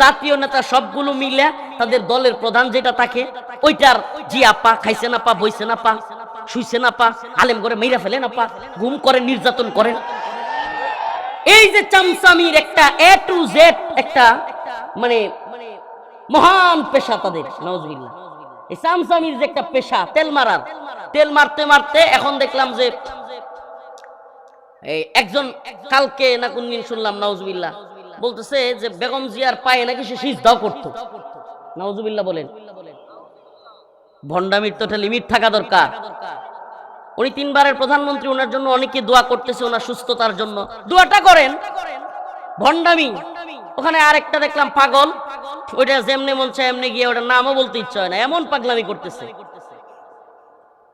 জাতীয় নেতা সবগুলো মিলে তাদের দলের প্রধান যেটা থাকে ওইটার জি আপা খাইছে না পা, বইছে না পা, শুইছে না পা, আলেম করে মেইরা ফেলে না পা ঘুম করে, নির্যাতন করেন এই যে চামচামির একটা এ টু জেড একটা মানে মহান পেশা তাদের নজবিল্লা এই চামচামির যে একটা পেশা, তেল মারার, তেল মারতে মারতে এখন দেখলাম যে এই একজন কালকে না কোন দিন শুনলাম নাউজবিল্লা বলতেছে যে বেগম জিয়ার পায়ে নাকি সে সিজদাও করতো। নাউজুবিল্লাহ বলেন। ভণ্ডামির তো একটা লিমিট থাকা দরকার। উনি তিনবারের প্রধানমন্ত্রী ওনার জন্য অনেকে দোয়া করতেছে ওনার সুস্থতার জন্য। দোয়াটা করেন। ভণ্ডামি। ওখানে আরেকটা দেখলাম পাগল। ওইটা যেমনে মন চায় এমনি গিয়ে ওটার নামও বলতে ইচ্ছা হয় না। এমন পাগলামি করতেছে।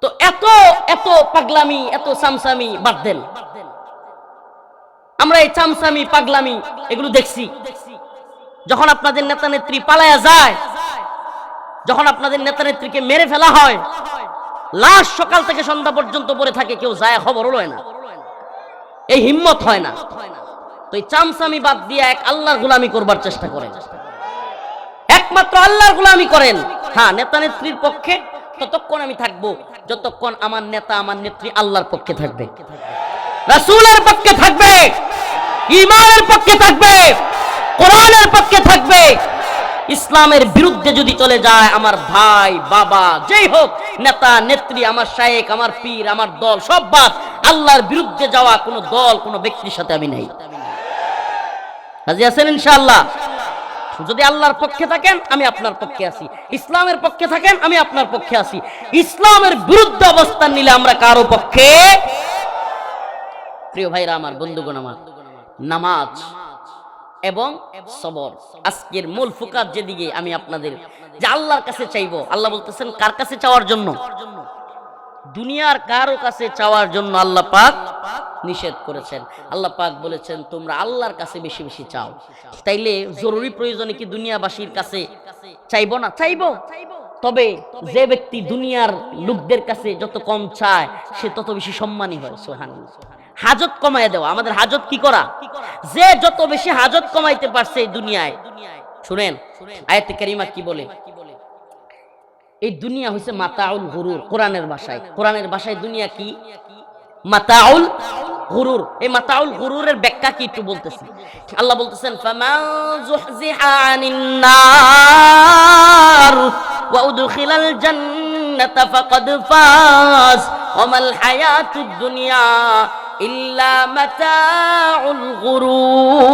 তো এত এত পাগলামি, এত সামসামি বাদ দেন। আমরা এই চামচামি, পাগলামি এগুলো দেখছি। যখন আপনাদের নেতা নেত্রী পালায়া যায়, যখন আপনাদের নেতা নেত্রীকে মেরে ফেলা হয়, লাশ সকাল থেকে সন্ধ্যা পর্যন্ত পড়ে থাকে, কেউ যায় খবর লয় না। এই হিম্মত হয় না। তো এই চামচামি বাদ দিয়ে এক আল্লাহর গুলামি করবার চেষ্টা করেন। একমাত্র আল্লাহর গুলামি করেন। হ্যাঁ নেতা নেত্রীর পক্ষে ততক্ষণ আমি থাকব, যতক্ষণ আমার নেতা, আমার নেত্রী আল্লাহর পক্ষে থাকবে। রাসূলের পক্ষে থাকবে ইমানের পক্ষে থাকবে, কোরআনের পক্ষে থাকবে। ইসলামের বিরুদ্ধে যদি চলে যায়, আমার ভাই, বাবা, যেই হোক, নেতা, নেত্রী, আমার শায়েক, আমার পীর, আমার দল, সব বাদ। আল্লাহর বিরুদ্ধে যাওয়া কোনো দল, কোনো ব্যক্তির সাথে আমি নেই। রাজি আছেন ইনশাআল্লাহ? যদি আল্লাহর পক্ষে থাকেন, আমি আপনার পক্ষে আছি। ইসলামের পক্ষে থাকেন, আমি আপনার পক্ষে আছি। ইসলামের বিরুদ্ধে অবস্থান নিলে আমরা কারও পক্ষে প্রিয় ভাইরা আমার, বন্ধুগণ আমার, নামাজ এবং সবর। আজকের মূল ফুকাত যেদিকে আমি আপনাদের, যে আল্লাহর কাছে চাইব, আল্লাহ বলতেছেন, কার কাছে চাওয়ার জন্য? দুনিয়ার কারও কাছে চাওয়ার জন্য আল্লাহ পাক নিষেধ করেছেন। আল্লাহ পাক বলেছেন, তোমরা আল্লাহর কাছে বেশি বেশি চাও। তাইলে জরুরি প্রয়োজনে কি দুনিয়াবাসীর কাছে চাইব না? চাইব। তবে যে ব্যক্তি দুনিয়ার লোকদের কাছে যত কম চায়, সে তত বেশি সম্মানী হয় সোহান হাজত কমায় দেওয়া। আমাদের হাজত কি করা? যে যত বেশি হাজত কমাইতে পারছে এই দুনিয়ায়। শুনেন, আয়াতে কারিমা কি বলে? এই দুনিয়া হচ্ছে মাতাউল গুরুর, কোরআনের ভাষায়। কোরআনের ভাষায় দুনিয়া কি? মাতাউল গুরুর। এই মাতাউল গুরুরের ব্যাখ্যা কি একটু বলতেছি। আল্লাহ বলতেছেন, ফামান যুহজিহা নার ওয়া উদখিলাল জান্নাতা ফাকাদ ফাজ ওয়ামাল হায়াতুদ দুনিয়া إلا متاع الغرور.